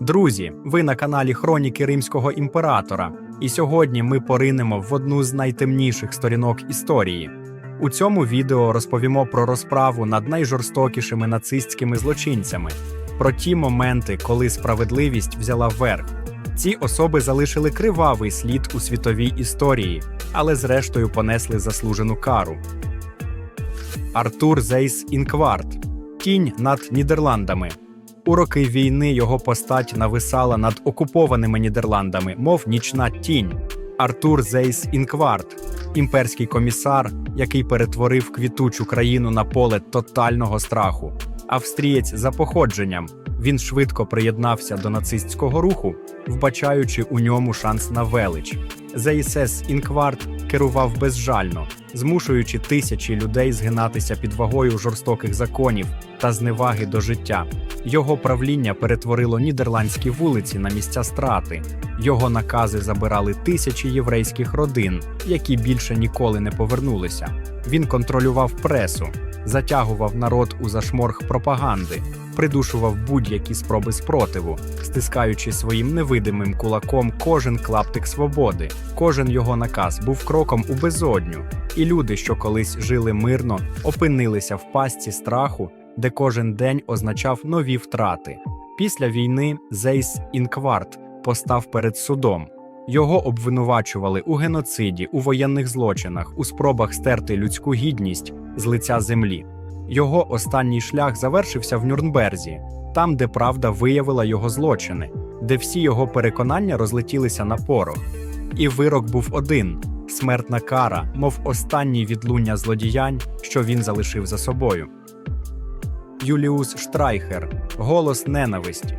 Друзі, ви на каналі Хроніки Римського імператора, і сьогодні ми поринемо в одну з найтемніших сторінок історії. У цьому відео розповімо про розправу над найжорстокішими нацистськими злочинцями, про ті моменти, коли справедливість взяла вверх. Ці особи залишили кривавий слід у світовій історії, але зрештою понесли заслужену кару. Артур Зейс Інкварт Тінь над Нідерландами. У роки війни його постать нависала над окупованими Нідерландами, мов нічна тінь. Артур Зейс Інкварт, імперський комісар, який перетворив квітучу країну на поле тотального страху. Австрієць за походженням. Він швидко приєднався до нацистського руху, вбачаючи у ньому шанс на велич. ЗСС Інкварт керував безжально, змушуючи тисячі людей згинатися під вагою жорстоких законів та зневаги до життя. Його правління перетворило нідерландські вулиці на місця страти. Його накази забирали тисячі єврейських родин, які більше ніколи не повернулися. Він контролював пресу, затягував народ у зашморг пропаганди, придушував будь-які спроби спротиву, стискаючи своїм невидимим кулаком кожен клаптик свободи. Кожен його наказ був кроком у безодню, і люди, що колись жили мирно, опинилися в пастці страху, де кожен день означав нові втрати. Після війни Зейс Інкварт постав перед судом. Його обвинувачували у геноциді, у воєнних злочинах, у спробах стерти людську гідність з лиця землі. Його останній шлях завершився в Нюрнберзі, там, де правда виявила його злочини, де всі його переконання розлетілися на порох. І вирок був один смертна кара, мов останній відлуння злодіянь, що він залишив за собою. Юліус Штрайхер голос ненависті.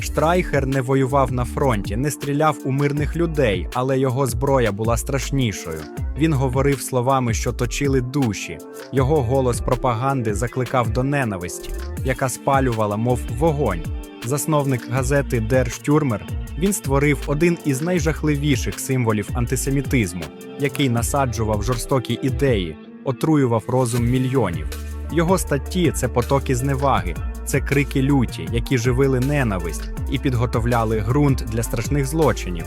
Штрайхер не воював на фронті, не стріляв у мирних людей, але його зброя була страшнішою. Він говорив словами, що точили душі. Його голос пропаганди закликав до ненависті, яка спалювала, мов вогонь. Засновник газети Der Stürmer, він створив один із найжахливіших символів антисемітизму, який насаджував жорстокі ідеї, отруював розум мільйонів. Його статті це потоки зневаги, це крики люті, які живили ненависть і підготовляли ґрунт для страшних злочинів.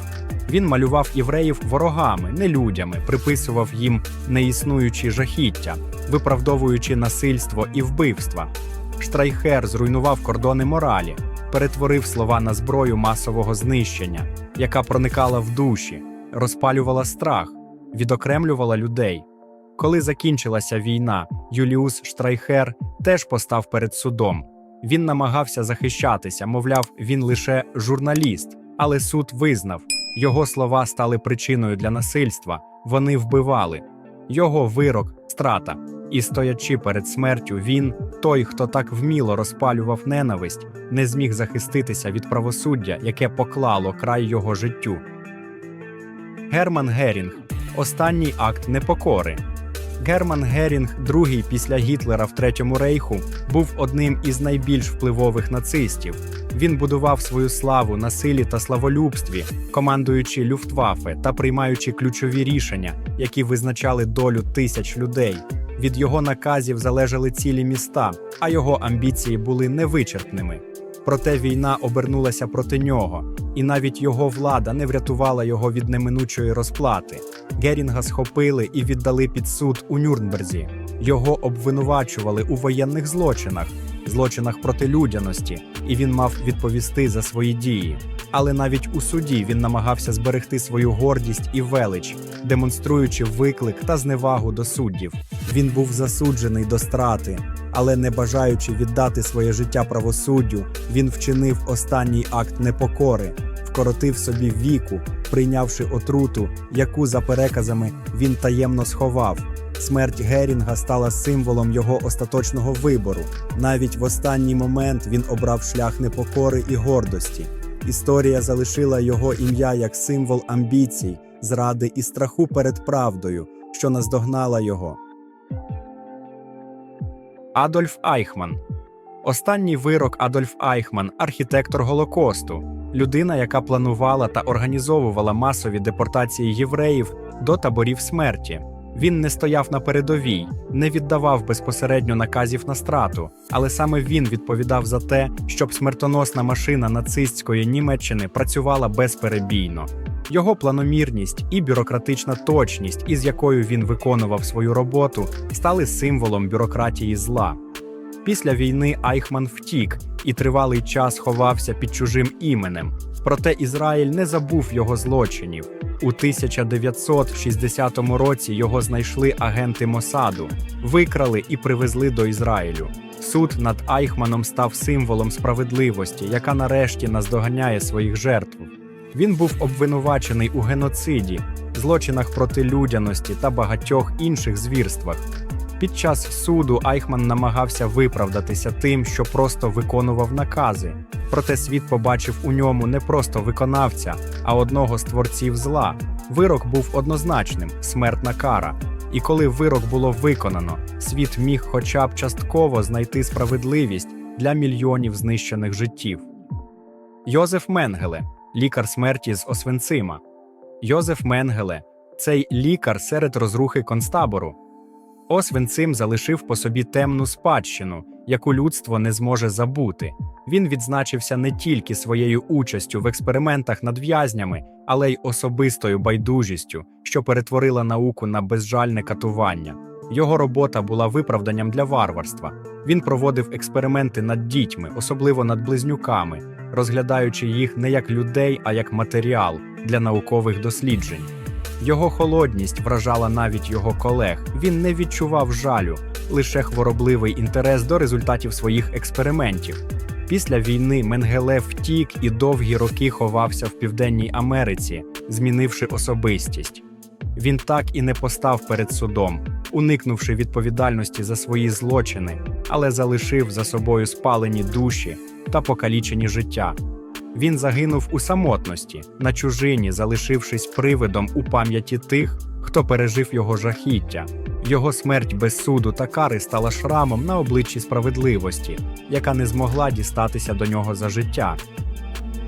Він малював євреїв ворогами, не людями, приписував їм неіснуючі жахіття, виправдовуючи насильство і вбивства. Штрайхер зруйнував кордони моралі, перетворив слова на зброю масового знищення, яка проникала в душі, розпалювала страх, відокремлювала людей. Коли закінчилася війна, Юліус Штрайхер теж постав перед судом. Він намагався захищатися, мовляв, він лише журналіст, але суд визнав, його слова стали причиною для насильства, вони вбивали. Його вирок страта. І стоячи перед смертю, він, той, хто так вміло розпалював ненависть, не зміг захиститися від правосуддя, яке поклало край його життю. Герман Герінг останній акт непокори. Герман Герінг, другий після Гітлера в Третьому рейху, був одним із найбільш впливових нацистів. Він будував свою славу на силі та славолюбстві, командуючи Люфтваффе та приймаючи ключові рішення, які визначали долю тисяч людей. Від його наказів залежали цілі міста, а його амбіції були невичерпними. Проте війна обернулася проти нього, і навіть його влада не врятувала його від неминучої розплати. Герінга схопили і віддали під суд у Нюрнберзі. Його обвинувачували у воєнних злочинах, злочинах проти людяності, і він мав відповісти за свої дії. Але навіть у суді він намагався зберегти свою гордість і велич, демонструючи виклик та зневагу до суддів. Він був засуджений до страти, але не бажаючи віддати своє життя правосуддю, він вчинив останній акт непокори, вкоротив собі віку, прийнявши отруту, яку за переказами він таємно сховав. Смерть Герінга стала символом його остаточного вибору. Навіть в останній момент він обрав шлях непокори і гордості. Історія залишила його ім'я як символ амбіцій, зради і страху перед правдою, що наздогнала його. Адольф Айхман Останній вирок Адольф Айхман, архітектор Голокосту, людина, яка планувала та організовувала масові депортації євреїв до таборів смерті. Він не стояв на передовій, не віддавав безпосередньо наказів на страту, але саме він відповідав за те, щоб смертоносна машина нацистської Німеччини працювала безперебійно. Його планомірність і бюрократична точність, із якою він виконував свою роботу, стали символом бюрократії зла. Після війни Айхман втік і тривалий час ховався під чужим іменем. Проте Ізраїль не забув його злочинів. У 1960 році його знайшли агенти Мосаду, викрали і привезли до Ізраїлю. Суд над Айхманом став символом справедливості, яка нарешті наздоганяє своїх жертв. Він був обвинувачений у геноциді, злочинах проти людяності та багатьох інших звірствах. Під час суду Айхман намагався виправдатися тим, що просто виконував накази. Проте світ побачив у ньому не просто виконавця, а одного з творців зла. Вирок був однозначним смертна кара. І коли вирок було виконано, світ міг хоча б частково знайти справедливість для мільйонів знищених життів. Йозеф Менгеле, лікар смерті з Освенцима. Йозеф Менгеле цей лікар серед розрухи концтабору. Освенцим залишив по собі темну спадщину, яку людство не зможе забути. Він відзначився не тільки своєю участю в експериментах над в'язнями, але й особистою байдужістю, що перетворила науку на безжальне катування. Його робота була виправданням для варварства. Він проводив експерименти над дітьми, особливо над близнюками, розглядаючи їх не як людей, а як матеріал для наукових досліджень. Його холодність вражала навіть його колег. Він не відчував жалю, лише хворобливий інтерес до результатів своїх експериментів. Після війни Менгеле втік і довгі роки ховався в Південній Америці, змінивши особистість. Він так і не постав перед судом, уникнувши відповідальності за свої злочини, але залишив за собою спалені душі та покалічені життя. Він загинув у самотності, на чужині, залишившись привидом у пам'яті тих, хто пережив його жахіття. Його смерть без суду та кари стала шрамом на обличчі справедливості, яка не змогла дістатися до нього за життя.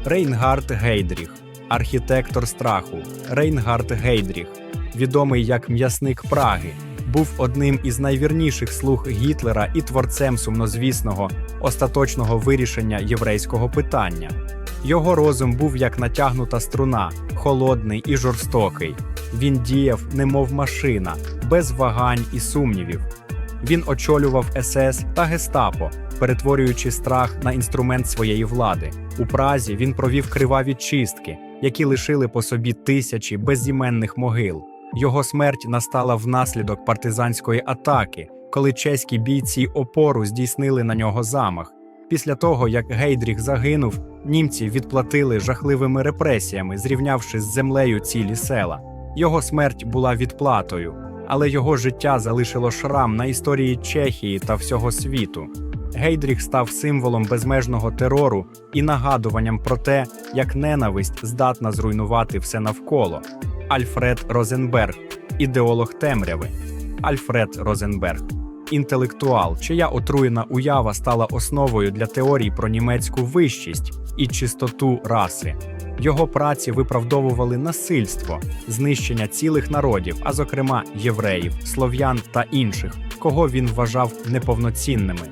Рейнгард Гейдріх, архітектор страху. Рейнгард Гейдріх, відомий як м'ясник Праги, був одним із найвірніших слуг Гітлера і творцем сумнозвісного остаточного вирішення єврейського питання. Його розум був як натягнута струна, холодний і жорстокий. Він діяв, немов машина, без вагань і сумнівів. Він очолював СС та Гестапо, перетворюючи страх на інструмент своєї влади. У Празі він провів криваві чистки, які лишили по собі тисячі безіменних могил. Його смерть настала внаслідок партизанської атаки, коли чеські бійці опору здійснили на нього замах. Після того, як Гейдріх загинув, німці відплатили жахливими репресіями, зрівнявши з землею цілі села. Його смерть була відплатою, але його життя залишило шрам на історії Чехії та всього світу. Гейдріх став символом безмежного терору і нагадуванням про те, як ненависть здатна зруйнувати все навколо. Альфред Розенберг, ідеолог темряви. Альфред Розенберг інтелектуал, чия отруєна уява стала основою для теорій про німецьку вищість і чистоту раси. Його праці виправдовували насильство, знищення цілих народів, а зокрема євреїв, слов'ян та інших, кого він вважав неповноцінними.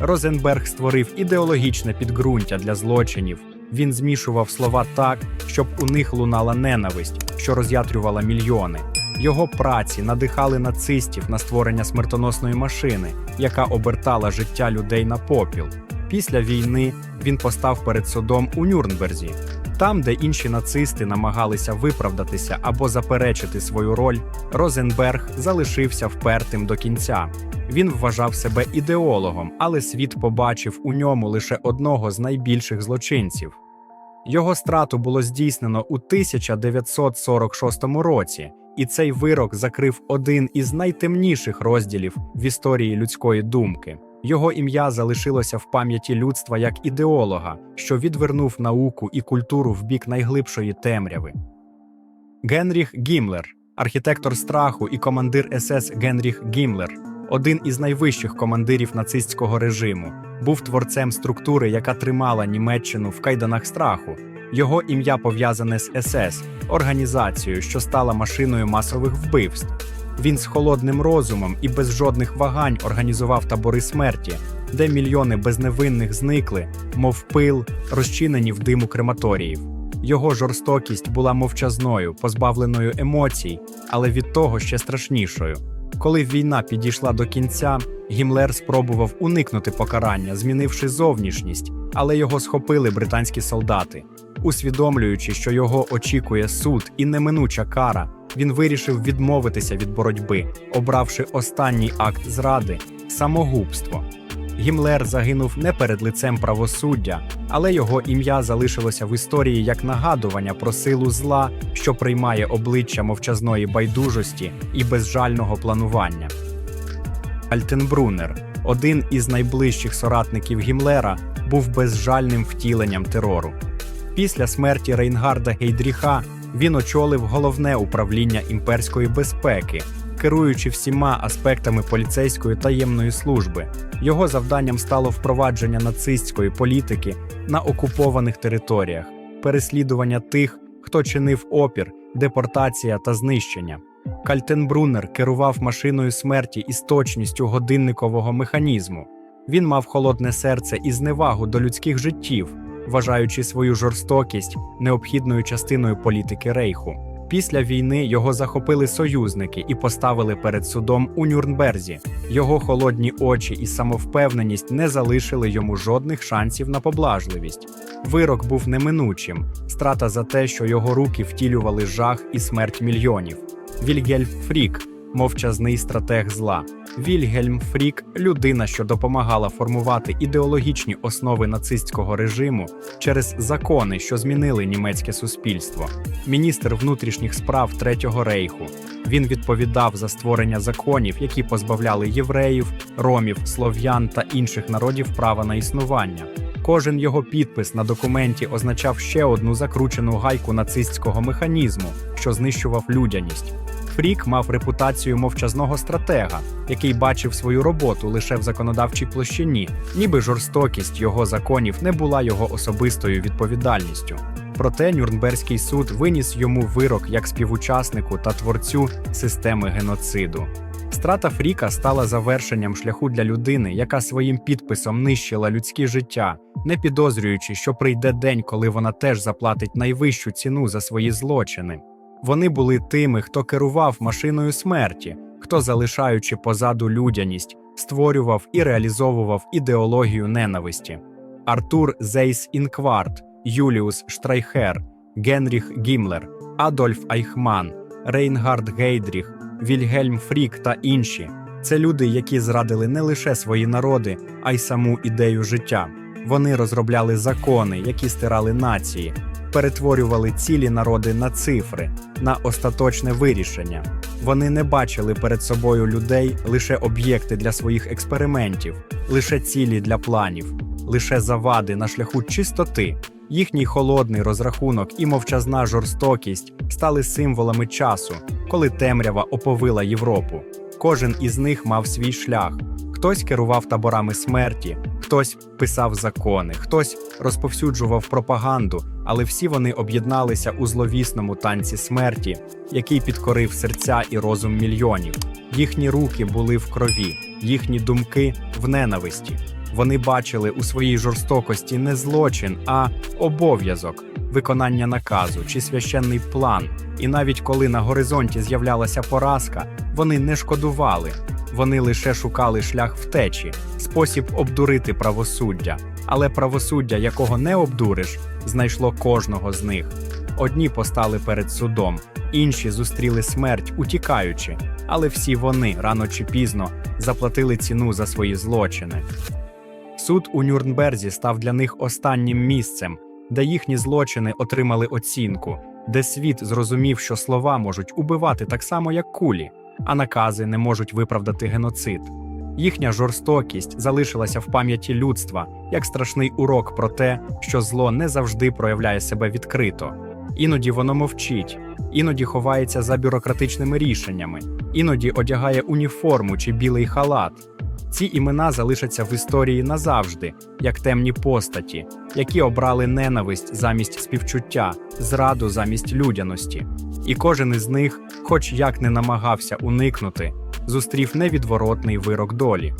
Розенберг створив ідеологічне підґрунтя для злочинів. Він змішував слова так, щоб у них лунала ненависть, що роз'ятрювала мільйони. Його праці надихали нацистів на створення смертоносної машини, яка обертала життя людей на попіл. Після війни він постав перед судом у Нюрнберзі. Там, де інші нацисти намагалися виправдатися або заперечити свою роль, Розенберг залишився впертим до кінця. Він вважав себе ідеологом, але світ побачив у ньому лише одного з найбільших злочинців. Його страту було здійснено у 1946 році, і цей вирок закрив один із найтемніших розділів в історії людської думки. Його ім'я залишилося в пам'яті людства як ідеолога, що відвернув науку і культуру в бік найглибшої темряви. Генріх Гімлер, архітектор страху і командир СС Генріх Гімлер, один із найвищих командирів нацистського режиму, був творцем структури, яка тримала Німеччину в кайданах страху. Його ім'я пов'язане з СС, організацією, що стала машиною масових вбивств. Він з холодним розумом і без жодних вагань організував табори смерті, де мільйони безневинних зникли, мов пил, розчинені в диму крематоріїв. Його жорстокість була мовчазною, позбавленою емоцій, але від того ще страшнішою. Коли війна підійшла до кінця, Гімлер спробував уникнути покарання, змінивши зовнішність, але його схопили британські солдати. Усвідомлюючи, що його очікує суд і неминуча кара, він вирішив відмовитися від боротьби, обравши останній акт зради самогубство. Гімлер загинув не перед лицем правосуддя, але його ім'я залишилося в історії як нагадування про силу зла, що приймає обличчя мовчазної байдужості і безжального планування. Альтенбрунер, один із найближчих соратників Гімлера, був безжальним втіленням терору. Після смерті Рейнгарда Гейдріха він очолив головне управління імперської безпеки, керуючи всіма аспектами поліцейської таємної служби. Його завданням стало впровадження нацистської політики на окупованих територіях, переслідування тих, хто чинив опір, депортація та знищення. Кальтенбрунер керував машиною смерті із точністю годинникового механізму. Він мав холодне серце і зневагу до людських життів, вважаючи свою жорстокість необхідною частиною політики Рейху. Після війни його захопили союзники і поставили перед судом у Нюрнберзі. Його холодні очі і самовпевненість не залишили йому жодних шансів на поблажливість. Вирок був неминучим страта за те, що його руки втілювали жах і смерть мільйонів. Вільгельм Фрік мовчазний стратег зла. Вільгельм Фрік людина, що допомагала формувати ідеологічні основи нацистського режиму через закони, що змінили німецьке суспільство. Міністр внутрішніх справ Третього рейху. Він відповідав за створення законів, які позбавляли євреїв, ромів, слов'ян та інших народів права на існування. Кожен його підпис на документі означав ще одну закручену гайку нацистського механізму, що знищував людяність. Фрік мав репутацію мовчазного стратега, який бачив свою роботу лише в законодавчій площині, ніби жорстокість його законів не була його особистою відповідальністю. Проте Нюрнберзький суд виніс йому вирок як співучаснику та творцю системи геноциду. Страта Фріка стала завершенням шляху для людини, яка своїм підписом нищила людське життя, не підозрюючи, що прийде день, коли вона теж заплатить найвищу ціну за свої злочини. Вони були тими, хто керував машиною смерті, хто, залишаючи позаду людяність, створював і реалізовував ідеологію ненависті. Артур Зейс Інкварт, Юліус Штрайхер, Генріх Гімлер, Адольф Айхман, Рейнгард Гейдріх, Вільгельм Фрік та інші це люди, які зрадили не лише свої народи, а й саму ідею життя. Вони розробляли закони, які стирали нації, перетворювали цілі народи на цифри, на остаточне вирішення. Вони не бачили перед собою людей лише об'єкти для своїх експериментів, лише цілі для планів, лише завади на шляху чистоти. Їхній холодний розрахунок і мовчазна жорстокість стали символами часу, коли темрява оповила Європу. Кожен із них мав свій шлях. Хтось керував таборами смерті, хтось писав закони, хтось розповсюджував пропаганду, але всі вони об'єдналися у зловісному танці смерті, який підкорив серця і розум мільйонів. Їхні руки були в крові, їхні думки в ненависті. Вони бачили у своїй жорстокості не злочин, а обов'язок, виконання наказу чи священний план. І навіть коли на горизонті з'являлася поразка, вони не шкодували. Вони лише шукали шлях втечі, спосіб обдурити правосуддя. Але правосуддя, якого не обдуриш, знайшло кожного з них. Одні постали перед судом, інші зустріли смерть, утікаючи, але всі вони рано чи пізно заплатили ціну за свої злочини. Суд у Нюрнберзі став для них останнім місцем, де їхні злочини отримали оцінку, де світ зрозумів, що слова можуть убивати так само, як кулі, а накази не можуть виправдати геноцид. Їхня жорстокість залишилася в пам'яті людства як страшний урок про те, що зло не завжди проявляє себе відкрито. Іноді воно мовчить, іноді ховається за бюрократичними рішеннями, іноді одягає уніформу чи білий халат. Ці імена залишаться в історії назавжди, як темні постаті, які обрали ненависть замість співчуття, зраду замість людяності. І кожен із них, хоч як не намагався уникнути, зустрів невідворотний вирок долі.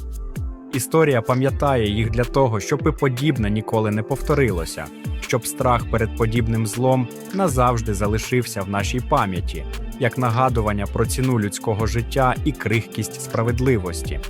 Історія пам'ятає їх для того, щоб і подібне ніколи не повторилося, щоб страх перед подібним злом назавжди залишився в нашій пам'яті, як нагадування про ціну людського життя і крихкість справедливості.